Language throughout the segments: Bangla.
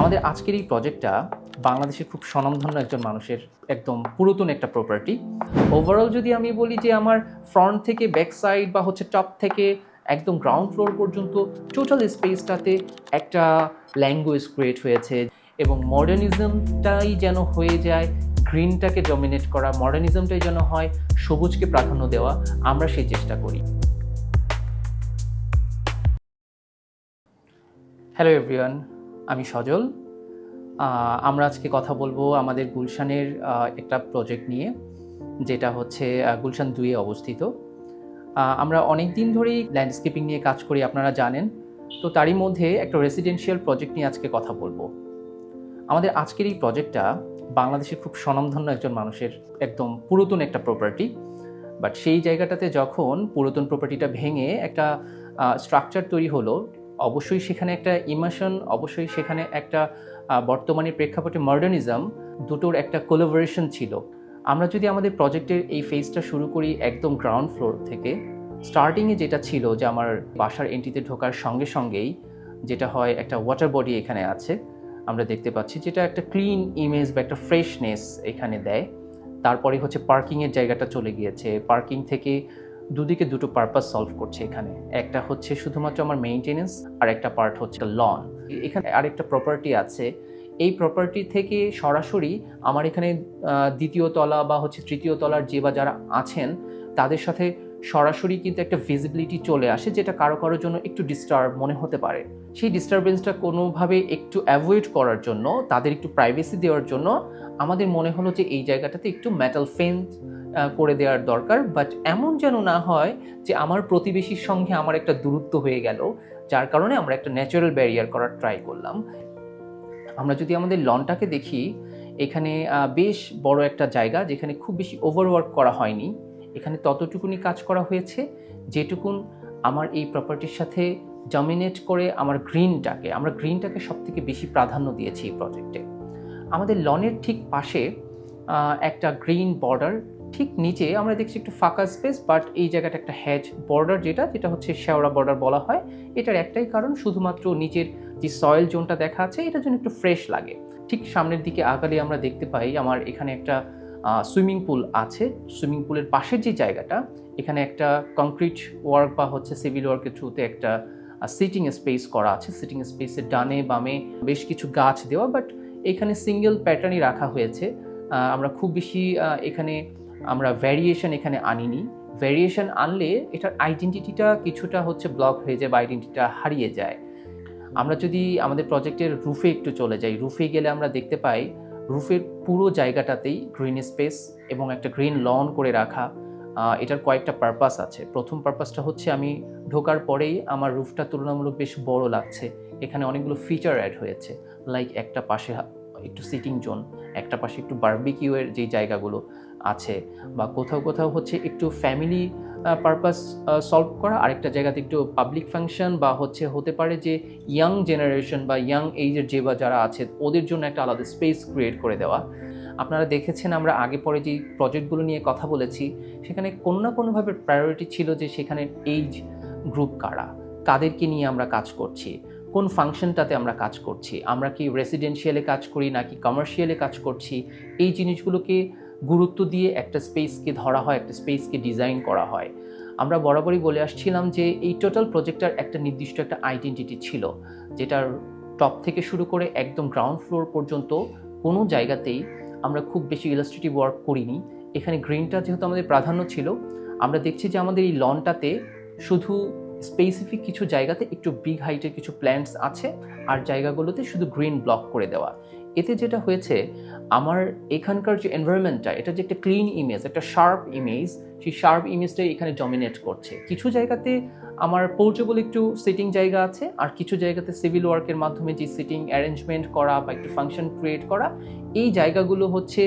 আমাদের আজকের এই প্রজেক্টটা বাংলাদেশের খুব স্বনামধন্য একজন মানুষের একদম পুরাতন একটা প্রপার্টি ওভারঅল যদি আমি বলি যে আমার ফ্রন্ট থেকে ব্যাক সাইড বা হচ্ছে টপ থেকে একদম গ্রাউন্ড ফ্লোর পর্যন্ত টোটাল স্পেসটাতে একটা ল্যাঙ্গুয়েজ ক্রিয়েট হয়েছে এবং মডার্নিজমটাই যেন হয়ে যায় গ্রিনটাকে ডমিনেট করা মডার্নিজমটাই যেন হয়, সবুজকে প্রাধান্য দেওয়া, আমরা সেই চেষ্টা করি। হ্যালো এভরিওয়ান আমি সজল। আমরা আজকে কথা বলব আমাদের গুলশানের একটা প্রজেক্ট নিয়ে, যেটা হচ্ছে গুলশান দুইয়ে অবস্থিত। আমরা অনেক দিন ধরেই ল্যান্ডস্কেপিং নিয়ে কাজ করি, আপনারা জানেন। তো তারই মধ্যে একটা রেসিডেন্সিয়াল প্রজেক্ট নিয়ে আজকে কথা বলব। আমাদের আজকের এই প্রজেক্টটা বাংলাদেশের খুব স্বনামধন্য একজন মানুষের একদম পুরাতন একটা প্রপার্টি বাট সেই জায়গাটাতে যখন পুরাতন প্রপার্টিটা ভেঙে একটা স্ট্রাকচার তৈরি হলো অবশ্যই সেখানে একটা ইমোশন অবশ্যই সেখানে একটা আহ, বর্তমানে প্রেক্ষাপটে মডার্নিজম দুটোর একটা কোলাবোরেশন ছিল। আমরা যদি আমাদের প্রজেক্টের এই ফেজটা শুরু করি একদম গ্রাউন্ড ফ্লোর থেকে স্টার্টিংয়ে যেটা ছিল যে আমার বাসার এন্ট্রিতে ঢোকার সঙ্গে সঙ্গেই যেটা হয় একটা ওয়াটার বডি এখানে আছে আমরা দেখতে পাচ্ছি যেটা একটা ক্লিন ইমেজ বা একটা ফ্রেশনেস এখানে দেয়। তারপরে হচ্ছে পার্কিংয়ের জায়গাটা চলে গিয়েছে। পার্কিং থেকে দুদিকে দুটো পারপাস সলভ করছে এখানে। একটা হচ্ছে শুধুমাত্র আমার মেইনটেনেন্স আর একটা পার্ট হচ্ছে লন এখানে আরেকটা প্রপার্টি আছে। এই প্রপার্টি থেকে সরাসরি আমার এখানে দ্বিতীয় তলা বা হচ্ছে তৃতীয় তলার যে বা যারা আছেন, তাদের সাথে সরাসরি কিন্তু একটা ভিজিবিলিটি চলে আসে যেটা কারও কারোর জন্য একটু ডিস্টার্ব মনে হতে পারে। সেই ডিস্টারবেন্সটা কোনোভাবে একটু অ্যাভয়েড করার জন্য, তাদের একটু প্রাইভেসি দেওয়ার জন্য আমাদের মনে হলো যে এই জায়গাটাতে একটু মেটাল ফেন্স করে দেওয়ার দরকার। বাট এমন যেন না হয় যে আমার প্রতিবেশীর সঙ্গে আমার একটা দূরত্ব হয়ে গেল, যার কারণে আমরা একটা ন্যাচারাল ব্যারিয়ার করার ট্রাই করলাম। আমরা যদি আমাদের লনটাকে দেখি, এখানে বেশ বড় একটা জায়গা যেখানে খুব বেশি ওভারওয়ার্ক করা হয়নি। এখানে ততটুকুনি কাজ করা হয়েছে, যেটুকুন আমার এই প্রপার্টির সাথে জমিনেট করে আমার গ্রিনটাকে আমরা গ্রিনটাকে সব থেকে বেশি প্রাধান্য দিয়েছি এই প্রজেক্টে আমাদের লনের ঠিক পাশে একটা গ্রিন বর্ডার ঠিক নিচে আমরা দেখছি একটু ফাঁকা স্পেস বাট এই জায়গাটা একটা হ্যাজ বর্ডার যেটা যেটা হচ্ছে শেওড়া বর্ডার বলা হয়। এটার একটাই কারণ, শুধুমাত্র নিচের যে সয়েল জোনটা দেখা আছে, এটার জন্য একটু ফ্রেশ লাগে। ঠিক সামনের দিকে আগালে আমরা দেখতে পাই, আমার এখানে একটা সুইমিং পুল আছে। সুইমিং পুলের পাশের যে জায়গাটা, এখানে একটা কংক্রিট ওয়ার্ক বা হচ্ছে সিভিল ওয়ার্কের থ্রুতে একটা সিটিং স্পেস করা আছে। সিটিং স্পেসের ডানে বামে বেশ কিছু গাছ দেওয়া, বাট এখানে সিঙ্গেল প্যাটার্নই রাখা হয়েছে। আমরা খুব বেশি এখানে আমরা ভ্যারিয়েশন এখানে আনিনি। ভ্যারিয়েশন আনলে এটার আইডেন্টিটিটা কিছুটা হচ্ছে ব্লক হয়ে যায় বা আইডেন্টিটিটা হারিয়ে যায়। আমরা যদি আমাদের প্রজেক্টের রুফে একটু চলে যাই রুফে গেলে আমরা দেখতে পাই রুফের পুরো জায়গাটাতেই গ্রিন স্পেস এবং একটা গ্রিন লন করে রাখা এটার কয়েকটা পারপাস আছে। প্রথম পারপাসটা হচ্ছে আমি ঢোকার পরেই আমার রুফটা তুলনামূলক বেশ বড় লাগছে। এখানে অনেকগুলো ফিচার অ্যাড হয়েছে লাইক একটা পাশে একটু সিটিং জোন একটা পাশে একটু বার্বিকিউয়ের যে জায়গাগুলো আছে বা কোথাও কোথাও হচ্ছে একটু ফ্যামিলি পারপাস সলভ করা। আরেকটা জায়গাতে একটু পাবলিক ফাংশন বা হচ্ছে হতে পারে যে ইয়াং জেনারেশন বা ইয়াং এইজের যে বা যারা আছে, ওদের জন্য একটা আলাদা স্পেস ক্রিয়েট করে দেওয়া। আপনারা দেখেছেন আমরা আগে পরে যে প্রজেক্টগুলো নিয়ে কথা বলেছি, সেখানে কোনো না কোনোভাবে প্রায়োরিটি ছিল যে সেখানে এইজ গ্রুপ কারা, কাদেরকে নিয়ে আমরা কাজ করছি, কোন ফাংশনটাতে আমরা কাজ করছি, আমরা কি রেসিডেন্সিয়ালে কাজ করি নাকি কমার্শিয়ালে কাজ করছি, এই জিনিসগুলোকে গুরুত্ব দিয়ে একটা স্পেসকে ধরা হয়, একটা স্পেসকে ডিজাইন করা হয়। আমরা বরাবরই বলে আসছিলাম যে এই টোটাল প্রজেক্টটার একটা নির্দিষ্ট একটা আইডেন্টিটি ছিল, যেটার টপ থেকে শুরু করে একদম গ্রাউন্ড ফ্লোর পর্যন্ত কোনো জায়গাতেই আমরা খুব বেশি ইলাস্ট্রেটিভ ওয়ার্ক করিনি। এখানে গ্রিনটা যেহেতু আমাদের প্রাধান্য ছিল, আমরা দেখছি যে আমাদের এই লনটাতে শুধু স্পেসিফিক কিছু জায়গাতে একটু বিগ হাইটের কিছু প্ল্যান্টস আছে, আর জায়গাগুলোতে শুধু গ্রিন ব্লক করে দেওয়া। এতে যেটা হয়েছে, আমার এখানকার যে এনভায়রনমেন্টটা এটা যে একটা ক্লিন ইমেজ একটা শার্প ইমেজ সেই শার্প ইমেজটাই এখানে ডমিনেট করছে। কিছু জায়গাতে আমার পোর্টেবল একটু সিটিং জায়গা আছে, আর কিছু জায়গাতে সিভিল ওয়ার্কের মাধ্যমে যে সিটিং অ্যারেঞ্জমেন্ট করা বা একটু ফাংশন ক্রিয়েট করা, এই জায়গাগুলো হচ্ছে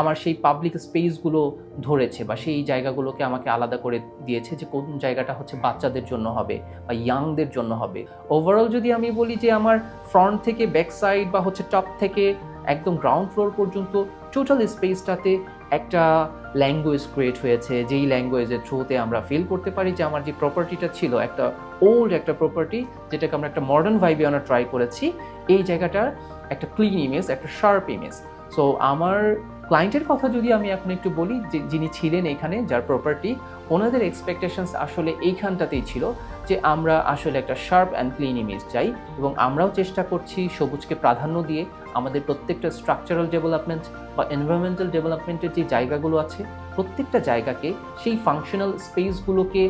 আমার সেই পাবলিক স্পেসগুলো ধরেছে বা সেই জায়গাগুলোকে আমাকে আলাদা করে দিয়েছে যে কোন জায়গাটা হচ্ছে বাচ্চাদের জন্য হবে বা ইয়াংদের জন্য হবে। ওভারঅল যদি আমি বলি যে আমার ফ্রন্ট থেকে ব্যাক সাইড বা হচ্ছে টপ থেকে একদম গ্রাউন্ড ফ্লোর পর্যন্ত টোটাল স্পেসটাতে একটা ল্যাঙ্গুয়েজ ক্রিয়েট হয়েছে, যেই ল্যাঙ্গুয়েজের থ্রুতে আমরা ফিল করতে পারি যে আমার যে প্রপার্টিটা ছিল, একটা ওল্ড একটা প্রপার্টি যেটাকে আমরা একটা মডার্ন ভাইবে আনার ট্রাই করেছি, এই জায়গাটার একটা ক্লিন ইমেজ একটা শার্প ইমেজ সো আমার ক্লায়েন্টের কথা যদি আমি এখন একটু বলি, যে যিনি ছিলেন এখানে, যার প্রপার্টি ওনাদের এক্সপেকটেশনস আসলে এইখানটাতেই ছিল যে আমরা আসলে একটা শার্প অ্যান্ড ক্লিন ইমেজ চাই এবং আমরাও চেষ্টা করছি সবুজকে প্রাধান্য দিয়ে আমাদের প্রত্যেকটা স্ট্রাকচারাল ডেভেলপমেন্ট বা এনভায়রনমেন্টাল ডেভেলপমেন্টের যে জায়গাগুলো আছে, প্রত্যেকটা জায়গাকে, সেই ফাংশনাল স্পেসগুলোকে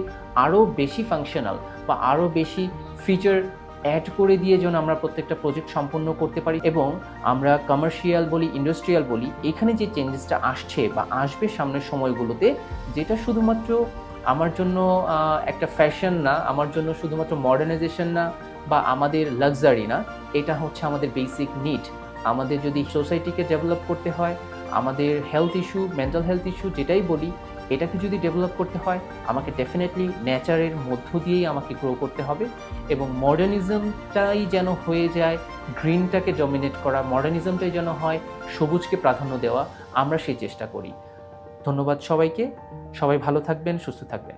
আরও বেশি ফাংশনাল বা আরও বেশি ফিচার অ্যাড করে দিয়ে যেন আমরা প্রত্যেকটা প্রজেক্ট সম্পন্ন করতে পারি এবং আমরা কমার্শিয়াল বলি ইন্ডাস্ট্রিয়াল বলি, এখানে যে চেঞ্জেসটা আসছে বা আসবে সামনের সময়গুলোতে, যেটা শুধুমাত্র আমার জন্য একটা ফ্যাশন না, আমার জন্য শুধুমাত্র মডার্নাইজেশন না বা আমাদের লাক্সারি না, এটা হচ্ছে আমাদের বেসিক নিড আমাদের যদি সোসাইটিকে ডেভেলপ করতে হয়, আমাদের health issue mental health issue যেটাই বলি এটাকে যদি ডেভেলপ করতে হয়, আমাকে ডেফিনেটলি নেচারের মধ্য দিয়েই আমাকে গ্রো করতে হবে এবং মডার্নিজমটাই যেন হয়ে যায় গ্রিনটাকে ডমিনেট করা মডার্নিজমটাই যেন হয়, সবুজকে প্রাধান্য দেওয়া, আমরা সেই চেষ্টা করি। ধন্যবাদ সবাইকে, সবাই ভালো থাকবেন, সুস্থ থাকবেন।